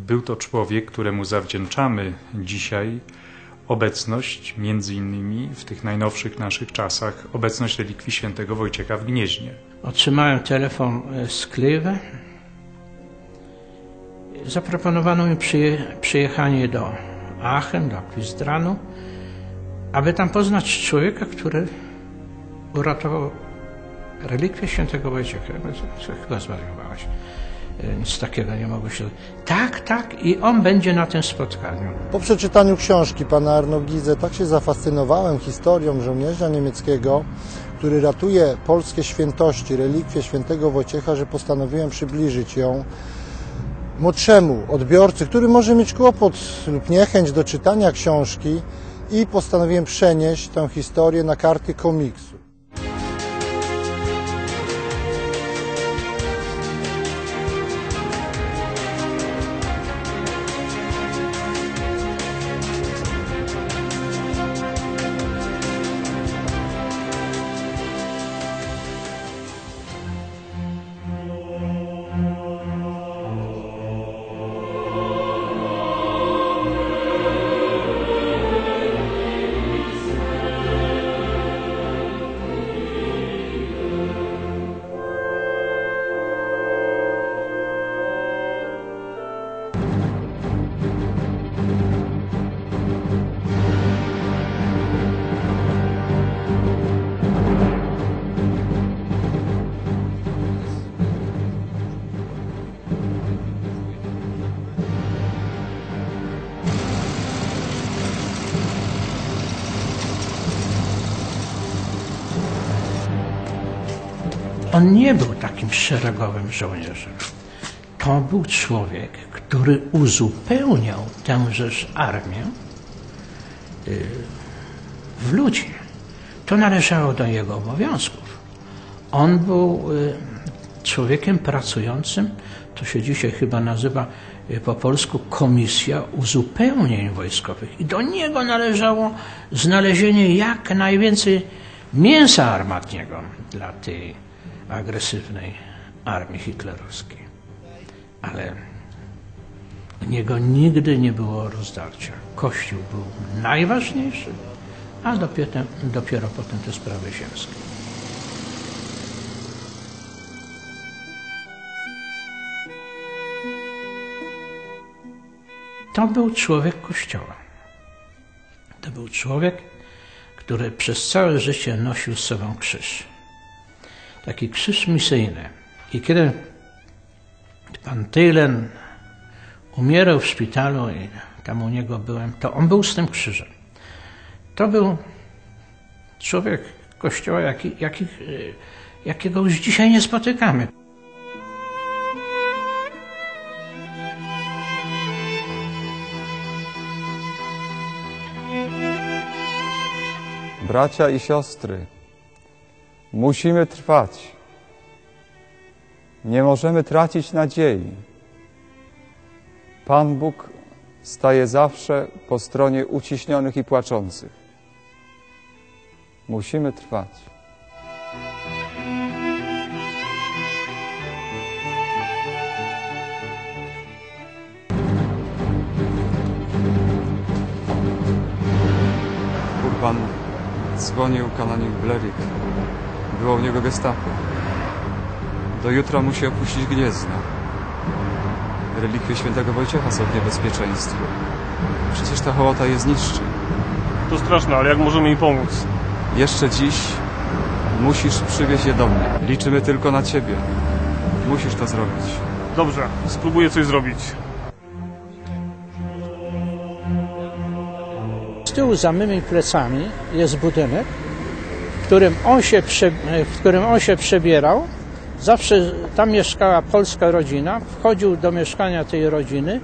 Był to człowiek, któremu zawdzięczamy dzisiaj obecność, między innymi w tych najnowszych naszych czasach, obecność relikwii świętego Wojciecha w Gnieźnie. Otrzymałem telefon e, z Kleve. Zaproponowano mi przyje, przyjechanie do Aachen, do Akwizdranu, aby tam poznać człowieka, który uratował relikwię świętego Wojciecha. Chyba zwariowałaś. E, Nic takiego nie mogło się... Tak, tak i on będzie na tym spotkaniu. Po przeczytaniu książki pana Arno Gize tak się zafascynowałem historią żołnierza niemieckiego, który ratuje polskie świętości, relikwie świętego Wojciecha, że postanowiłem przybliżyć ją młodszemu odbiorcy, który może mieć kłopot lub niechęć do czytania książki i postanowiłem przenieść tę historię na karty komiksu. On nie był takim szeregowym żołnierzem. To był człowiek, który uzupełniał tężeż armię y, w ludzi. To należało do jego obowiązków. On był y, człowiekiem pracującym, to się dzisiaj chyba nazywa y, po polsku Komisja Uzupełnień Wojskowych. I do niego należało znalezienie jak najwięcej mięsa armatniego dla tej agresywnej armii hitlerowskiej. Ale niego nigdy nie było rozdarcia. Kościół był najważniejszy, a dopiero, dopiero potem te sprawy ziemskie. To był człowiek Kościoła. To był człowiek, który przez całe życie nosił z sobą krzyż taki krzyż misyjny. I kiedy pan Tylen umierał w szpitalu i tam u niego byłem, to on był z tym krzyżem. To był człowiek Kościoła, jaki, jaki, jakiego już dzisiaj nie spotykamy. Bracia i siostry, musimy trwać. Nie możemy tracić nadziei. Pan Bóg staje zawsze po stronie uciśnionych i płaczących. Musimy trwać. Urban dzwonił kanonik Blerik. Było u niego gestapo. Do jutra musi opuścić Gniezno. Relikwie świętego Wojciecha są w niebezpieczeństwie. Przecież ta hołota je zniszczy. To straszne, ale jak możemy im pomóc? Jeszcze dziś musisz przywieźć je do mnie. Liczymy tylko na ciebie. Musisz to zrobić. Dobrze, spróbuję coś zrobić. Z tyłu za mymi plecami jest budynek, w którym on się, prze, w którym on się przebierał. Zawsze tam mieszkała polska rodzina. Wchodził do mieszkania tej rodziny,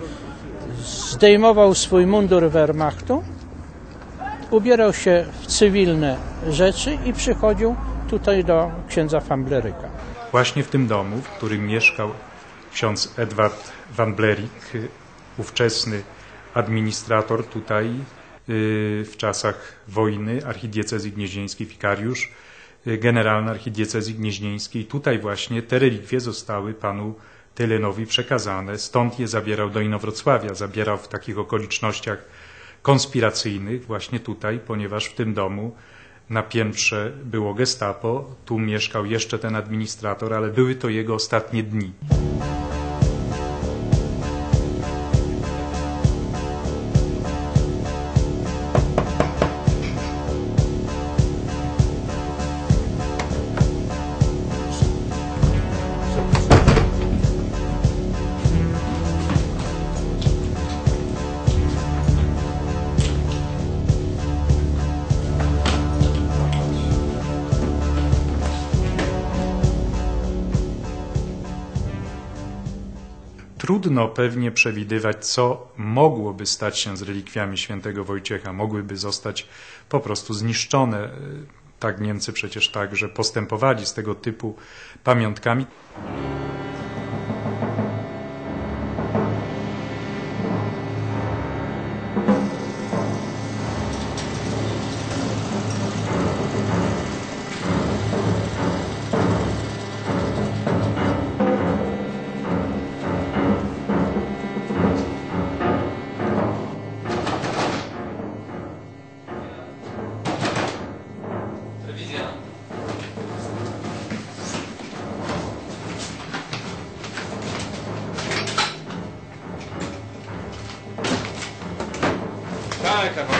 zdejmował swój mundur Wehrmachtu, ubierał się w cywilne rzeczy i przychodził tutaj do księdza Fambleryka. Właśnie w tym domu, w którym mieszkał ksiądz Edward van Blerik, ówczesny administrator tutaj w czasach wojny archidiecezji gnieźnieńskiej, wikariusz generalny archidiecezji gnieźnieńskiej. Tutaj właśnie te relikwie zostały panu Tylenowi przekazane, stąd je zabierał do Inowrocławia. Zabierał w takich okolicznościach konspiracyjnych właśnie tutaj, ponieważ w tym domu na piętrze było gestapo, tu mieszkał jeszcze ten administrator, ale były to jego ostatnie dni. Trudno pewnie przewidywać, co mogłoby stać się z relikwiami świętego Wojciecha. Mogłyby zostać po prostu zniszczone. Tak Niemcy przecież także postępowali z tego typu pamiątkami. Rafał.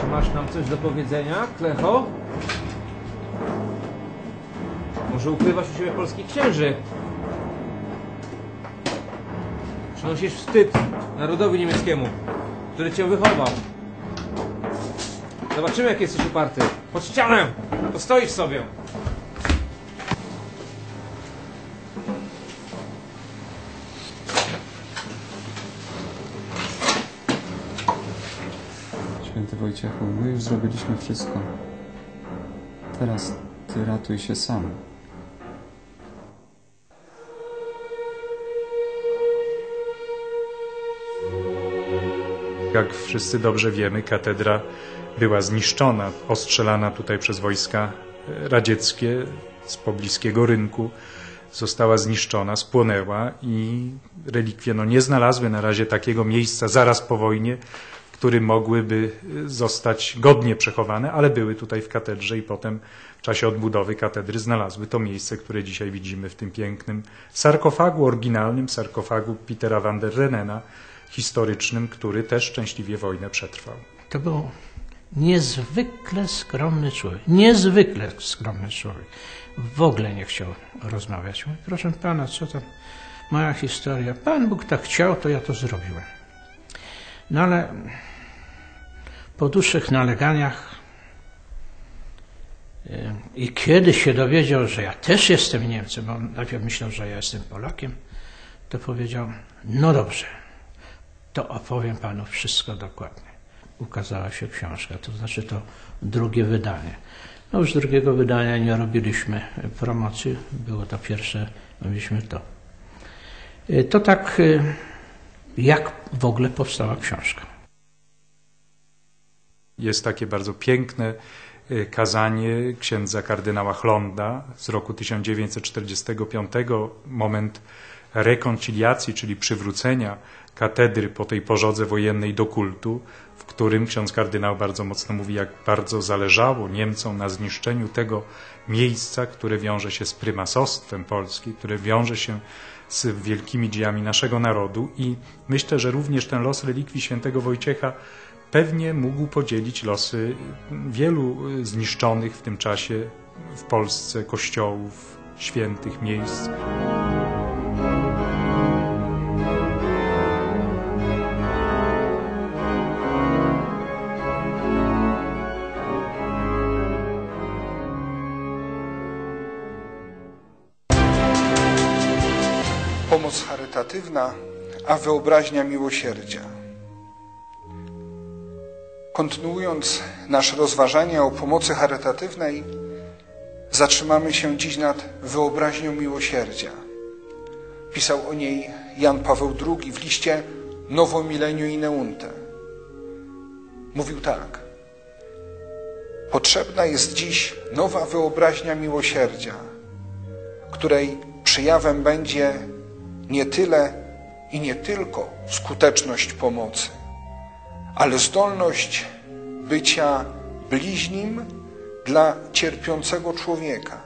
Czy masz nam coś do powiedzenia, Klecho? Może ukrywasz u siebie polskich księży? Przynosisz wstyd narodowi niemieckiemu, który cię wychował. Zobaczymy, jak jesteś uparty. Pod ścianę! To stoisz sobie. Święty Wojciechu, my już zrobiliśmy wszystko. Teraz ty ratuj się sam. Jak wszyscy dobrze wiemy, katedra była zniszczona, ostrzelana tutaj przez wojska radzieckie z pobliskiego rynku. Została zniszczona, spłonęła i relikwie no, nie znalazły na razie takiego miejsca zaraz po wojnie, w mogłyby zostać godnie przechowane, ale były tutaj w katedrze i potem w czasie odbudowy katedry znalazły to miejsce, które dzisiaj widzimy w tym pięknym sarkofagu, oryginalnym sarkofagu Petera van der Renena, historycznym, który też szczęśliwie wojnę przetrwał. To był niezwykle skromny człowiek. Niezwykle skromny człowiek. W ogóle nie chciał rozmawiać. Mówi, proszę pana, co tam moja historia? Pan Bóg tak chciał, to ja to zrobiłem. No ale po dłuższych naleganiach y, i kiedy się dowiedział, że ja też jestem Niemcem, bo on najpierw myślał, że ja jestem Polakiem, to powiedział, no dobrze, to opowiem panu wszystko dokładnie. Ukazała się książka, to znaczy to drugie wydanie. No już drugiego wydania nie robiliśmy promocji, było to pierwsze, robiliśmy to. Y, To tak, y, jak w ogóle powstała książka. Jest takie bardzo piękne y, kazanie księdza kardynała Chlonda z roku 1945, moment rekonciliacji, czyli przywrócenia katedry po tej pożodze wojennej do kultu, w którym ksiądz kardynał bardzo mocno mówi, jak bardzo zależało Niemcom na zniszczeniu tego miejsca, które wiąże się z prymasostwem Polski, które wiąże się z wielkimi dziejami naszego narodu i myślę, że również ten los relikwii świętego Wojciecha pewnie mógł podzielić losy wielu zniszczonych w tym czasie w Polsce kościołów, świętych miejsc. Charytatywna, a wyobraźnia miłosierdzia. Kontynuując nasze rozważania o pomocy charytatywnej, zatrzymamy się dziś nad wyobraźnią miłosierdzia. Pisał o niej Jan Paweł II w liście Novo Milleniu in Neunte. Mówił tak. Potrzebna jest dziś nowa wyobraźnia miłosierdzia, której przejawem będzie nie tyle i nie tylko skuteczność pomocy, ale zdolność bycia bliźnim dla cierpiącego człowieka,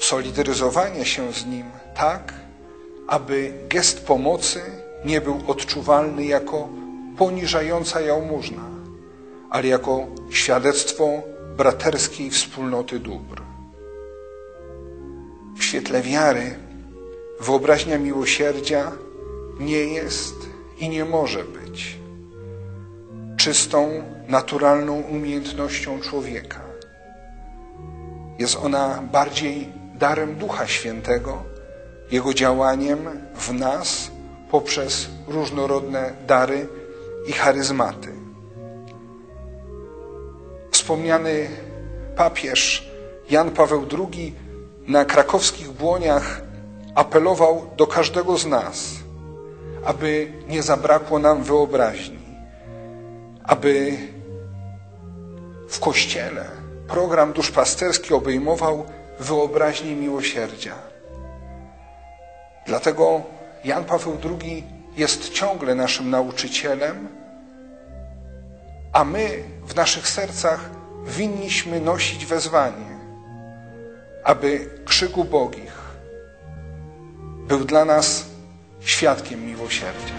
solidaryzowanie się z nim tak, aby gest pomocy nie był odczuwalny jako poniżająca jałmużna, ale jako świadectwo braterskiej wspólnoty dóbr. W świetle wiary wyobraźnia miłosierdzia nie jest i nie może być czystą, naturalną umiejętnością człowieka. Jest ona bardziej darem Ducha Świętego, Jego działaniem w nas poprzez różnorodne dary i charyzmaty. Wspomniany papież Jan Paweł II na krakowskich błoniach apelował do każdego z nas, aby nie zabrakło nam wyobraźni, aby w Kościele program duszpasterski obejmował wyobraźnię miłosierdzia. Dlatego Jan Paweł II jest ciągle naszym nauczycielem, a my w naszych sercach winniśmy nosić wezwanie, aby krzyk ubogich był dla nas świadkiem miłosierdzia.